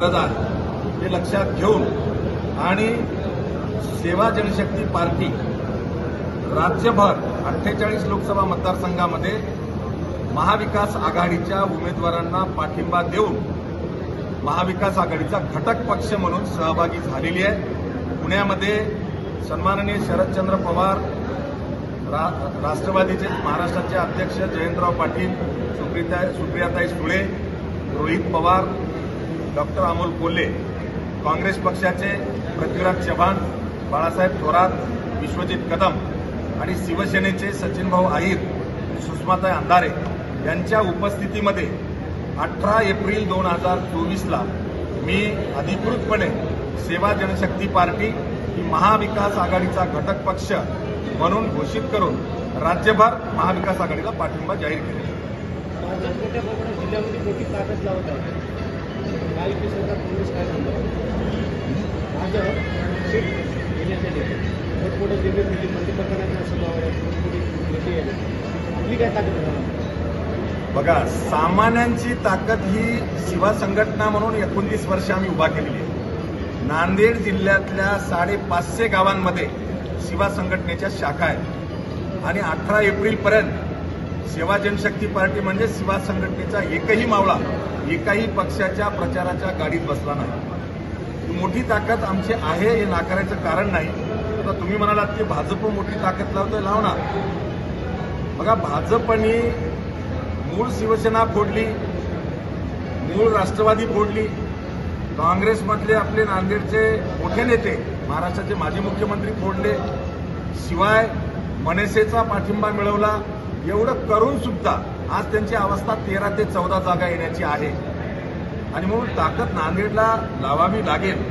गरज आहे हे लक्षात घेऊन आणि सेवा जनशक्ती पार्टी राज्यभर अठ्ठेचाळीस लोकसभा मतदारसंघामध्ये महाविकास आघाडीच्या उमेदवारांना पाठिंबा देऊन महाविकास आघाडीचा घटक पक्ष म्हणून सहभागी झालेली आहे. पुण्यामध्ये सन्माननीय शरदचंद्र पवार रा, राष्ट्रवादीचे महाराष्ट्राचे अध्यक्ष जयंतराव पाटील सुप्रिया सुप्रियाताई सुळे रोहित पवार डॉक्टर अमोल कोल्हे काँग्रेस पक्षाचे पृथ्वीराज चव्हाण बाळासाहेब थोरात विश्वजित कदम आणि शिवसेनेचे सचिनभाऊ आहिर सुषमाताई अंधारे यांच्या उपस्थितीमध्ये अठरा एप्रिल दोन हजार चोवीसला मी अधिकृतपणे सेवा जनशक्ती पार्टी ही महाविकास आघाडीचा घटक पक्ष म्हणून घोषित करून राज्यभर महाविकास आघाडीला पाठिंबा जाहीर केला बघा सामान्यांची ताकद ही शिवा संघटना म्हणून एकोणतीस वर्ष आम्ही उभा केलेली आहे. नांदेड जिल्ह्यातल्या साडेपाचशे गावांमध्ये शिवा संघटनेच्या शाखा आहेत. आणि अठरा एप्रिलपर्यंत सेवा जनशक्ती पार्टी म्हणजे शिवा संघटनेचा एकही मावळा एकाही पक्षाच्या प्रचाराच्या गाडीत बसला नाही. मोठी ताकद आमची आहे हे नाकारायचं कारण नाही. आता तुम्ही म्हणालात की भाजप मोठी ताकद लावतोय लावणार बघा भाजपने मूळ शिवसेना फोडली मूळ राष्ट्रवादी फोडली. काँग्रेसमधले आपले नांदेडचे मोठे नेते महाराष्ट्राचे माजी मुख्यमंत्री फोडले. शिवाय मनसेचा पाठिंबा मिळवला. एवढं करून सुद्धा आज त्यांची अवस्था तेरा ते चौदा जागा येण्याची आहे. आणि म्हणून ताकद नांदेडला लावावी लागेल.